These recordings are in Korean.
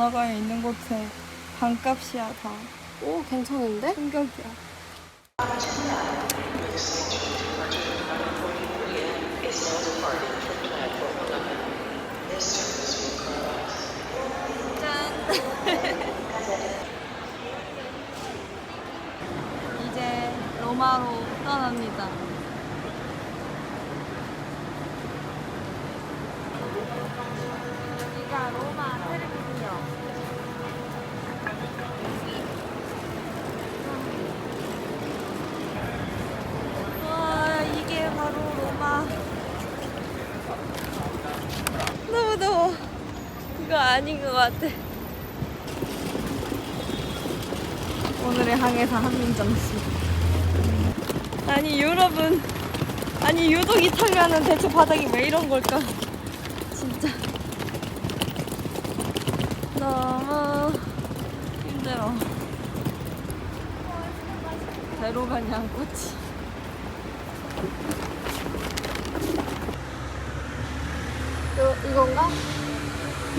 번화가에 있는 곳에 반값이야 다. 오 괜찮은데? 충격이야. 이제 로마로 떠납니다. 이거 아닌 것 같아. 오늘의 항해사 한민정 씨. 아니 여러분, 아니 유독 이탈리아는 대체 바닥이 왜 이런 걸까? 진짜 너무 힘들어. 배로 가냐 꽃이. 요, 이건가?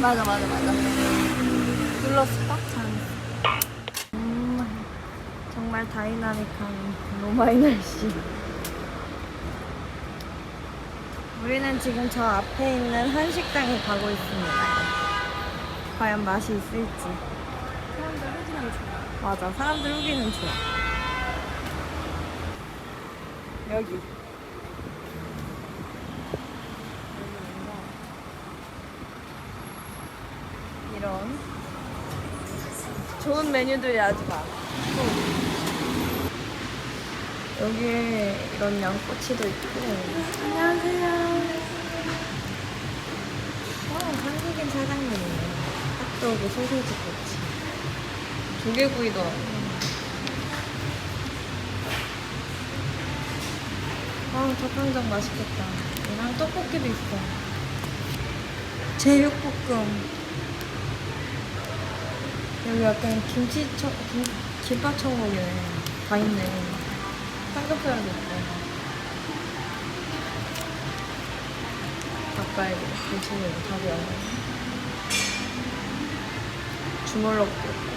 맞아 맞아 맞아. 눌렀을까? 잘했어. 음, 정말 다이나믹한 로마의 날씨. 우리는 지금 저 앞에 있는 한식당에 가고 있습니다. 과연 맛이 있을지. 사람들 후진하기 좋아. 맞아, 사람들 후기는 좋아. 여기. 이런 좋은 메뉴들이 아주 많아. 여기에 이런 양꼬치도 있고. 안녕하세요. 어, 한국인 사장님이네. 핫도그, 소세지 꼬치. 조개구이더라고. 아, 닭강정 맛있겠다. 이랑 떡볶이도 있어. 제육볶음. 여기 약간 김치 청, 김, 김밥 천국이네. 다 있네. 삼겹살도 있고. 닭갈비, 김치는 닭이 안 주물럭도 있고.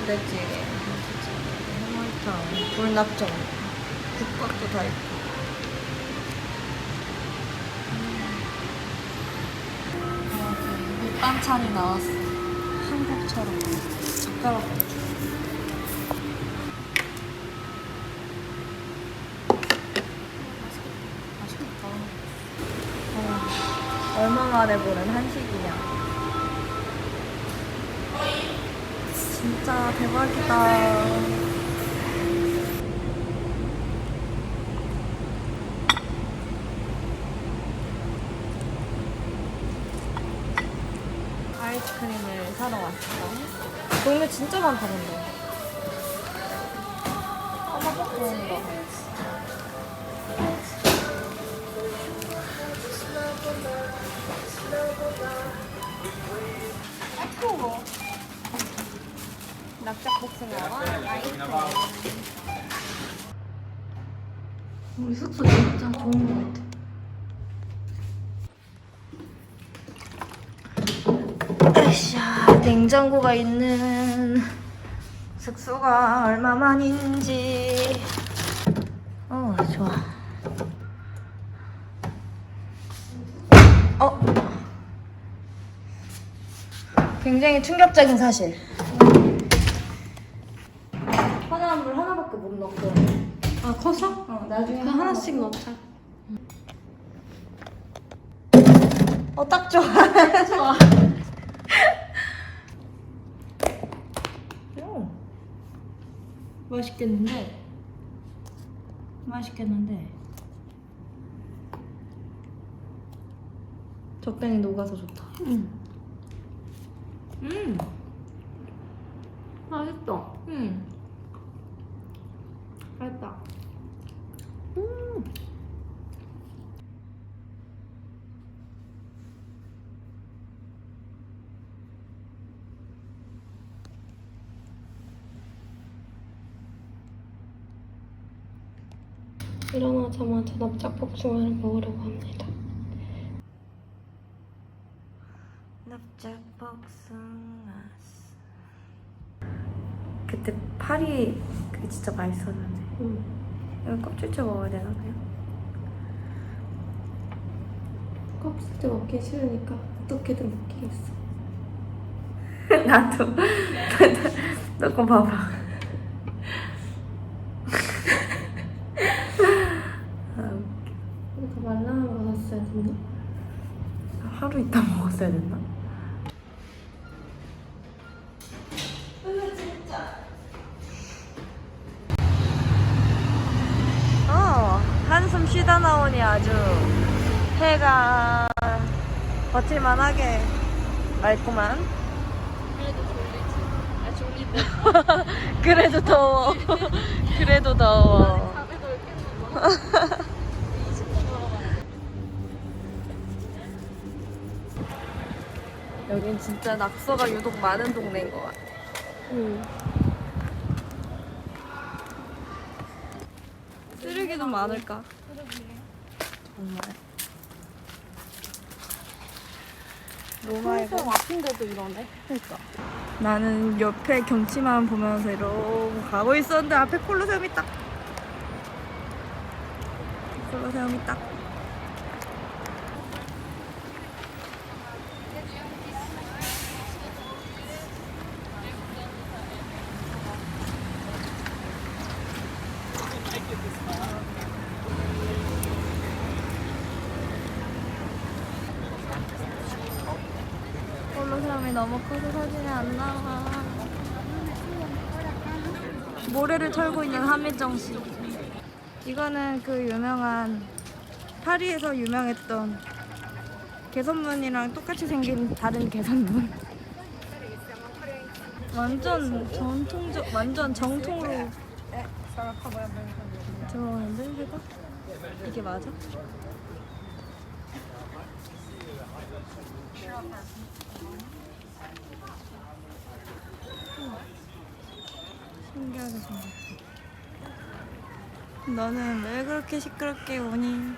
부대찌개, 김치찌개, 해물탕, 불납정, 국밥도 다 있고. 밑반찬이 나왔어. 줘. 맛있겠다. 어, 얼마 만에 보는 한식이냐. 진짜 대박이다. 아이스크림을 사러 왔어. 동네 진짜 많다 근데. 까먹고 좋은 거. 아이고. 납작복숭아와 아이스크림. 우리 숙소 진짜 좋은 것 같아. 으쌰, 냉장고가 있는 숙소가 얼마만인지. 어, 좋아. 어. 굉장히 충격적인 사실. 화장물 하나밖에 못 넣고. 아 커서? 어, 나중에 그 하나씩 넣자. 어, 딱 좋아. 좋아. 오. 맛있겠는데? 맛있겠는데? 적당히 녹아서 좋다. 응. 음, 맛있다. 음. 맛있다. 음. 일어나자마자 납작복숭아를 먹으려고 합니다. 납작 짝복숭아스 그때 파리 그게 진짜 맛있었는데 응. 이거 껍질째 먹어야 되나 그냥? 껍질째 먹기 싫으니까 어떻게든 먹기겠어. 나도 너거 봐봐 아, 이거 말라 먹었어야 됐나? 하루 있다 먹었어야 됐나? 어, 한숨 쉬다 나오니 아주 해가 버틸만하게 맑구만. 그래도 더워. 그래도 더워. 여긴 진짜 낙서가 유독 많은 동네인 것 같아. 응. 쓰레기도 많을까? 정말. 로마에 콩성 앞인데도 이러네. 그러니까. 나는 옆에 경치만 보면서 이러고 가고 있었는데 앞에 콜로세움이 딱. 콜로세움이 딱. 너무 커서 사진이 안 나와. 모래를 털고 있는 한민정 씨. 이거는 그 유명한 파리에서 유명했던 개선문이랑 똑같이 생긴 다른 개선문. 완전 전통적, 완전 정통으로 들어오는데 해봐. 이게 맞아? 신기하게 생겼어. 너는 왜 그렇게 시끄럽게 오니?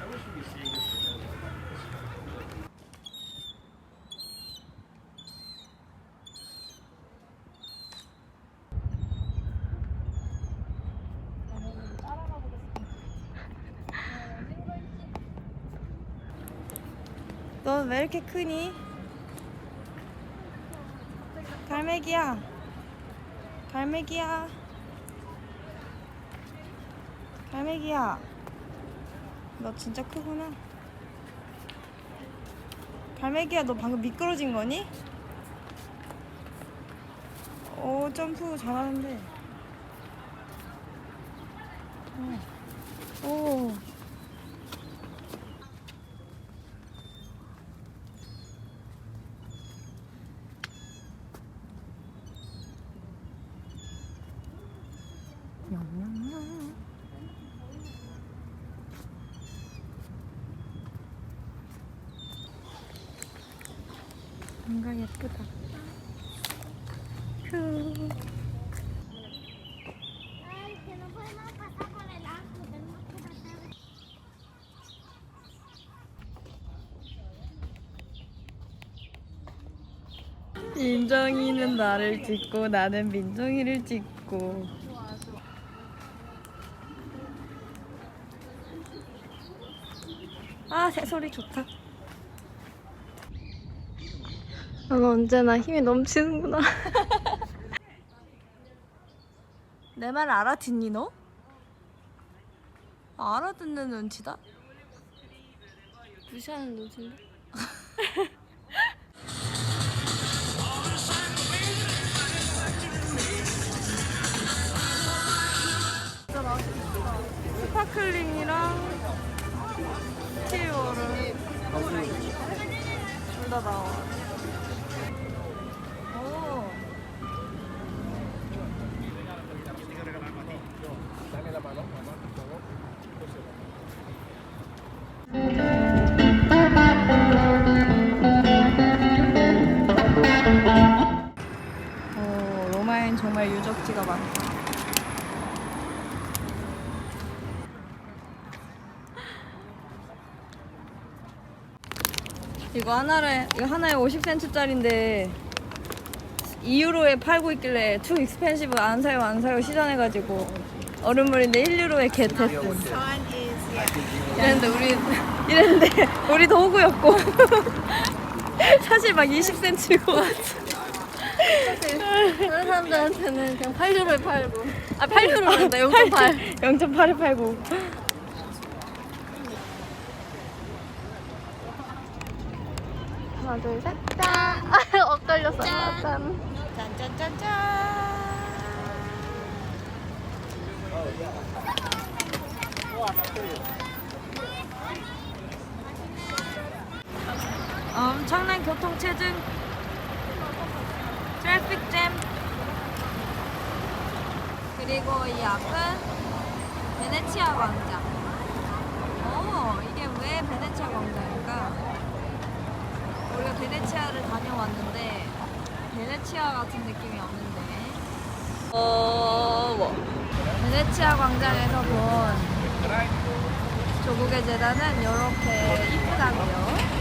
넌왜 이렇게 크니? 갈매기야. 갈매기야. 갈매기야. 너 진짜 크구나. 갈매기야, 너 방금 미끄러진 거니? 오, 점프 잘하는데. 어. 오. 뭔가 예쁘다. 휴. 민정이는 나를 찍고 나는 민정이를 찍고. 아, 새소리 좋다. 넌 언제나 힘이 넘치는구나. 내 말 알아듣니 너? 알아듣는 눈치다. 무시하는 눈치인데? 정말 유적지가 많다. 이거 하나에 이거 하나에 50센트짜리인데 2유로에 팔고 있길래 투 익스펜시브 안 사요 안 사요 시전해가지고 얼음물인데 1유로에 겟했음. 이랬는데 우리 이랬는데 우리 도구였고 사실 막 20cm고 다른 사람들한테는 그냥 8유로에 팔고. 아, 8유로란다. 0.8. 0.8에 팔고 하나, 둘, 셋. 짠. 아, 엇갈렸어. 짠. 짠짠짠짠 엄청난 교통체증 트래픽 잼. 그리고 이 앞은 베네치아 광장. 오 이게 왜 베네치아 광장일까? 우리가 베네치아를 다녀왔는데 베네치아 같은 느낌이 없는데. 어 베네치아 광장에서 본 조국의 재단은 이렇게 이쁘다고요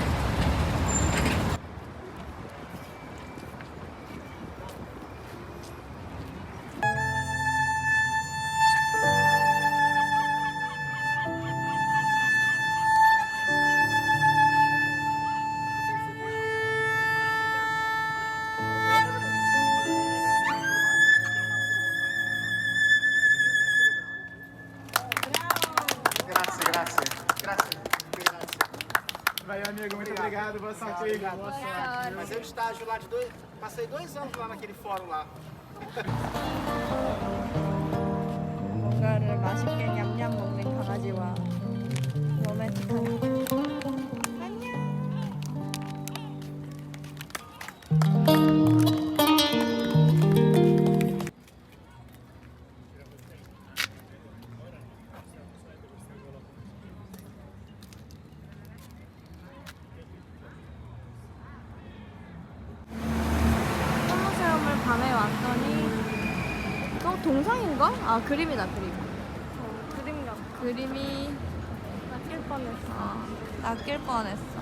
obrigado. Boa sorte aí. Boa sorte. Mas eu estágio lá de dois. Passei dois anos lá naquele fórum lá. 뭔가를 맛있게 냠냠 먹는 강아지와 로맨틱한 동상인가? 아 그림이다 그림 그림 같아. 그림이 낚일 뻔했어. 어, 낚일 뻔했어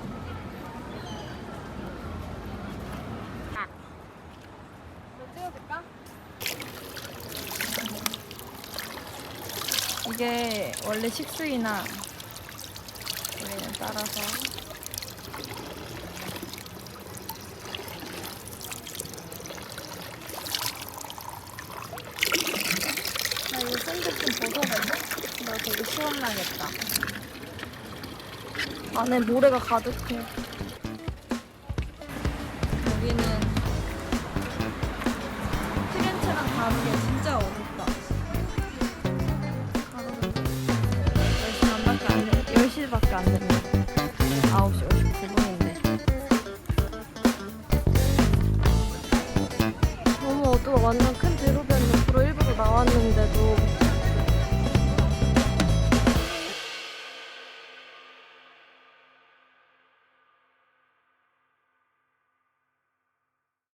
너 찍어줄까? 이게 원래 식수이나 우리는 따라서 나 이거 샌드 좀 벗어볼래? 나 되게 시원하겠다. 안에 모래가 가득해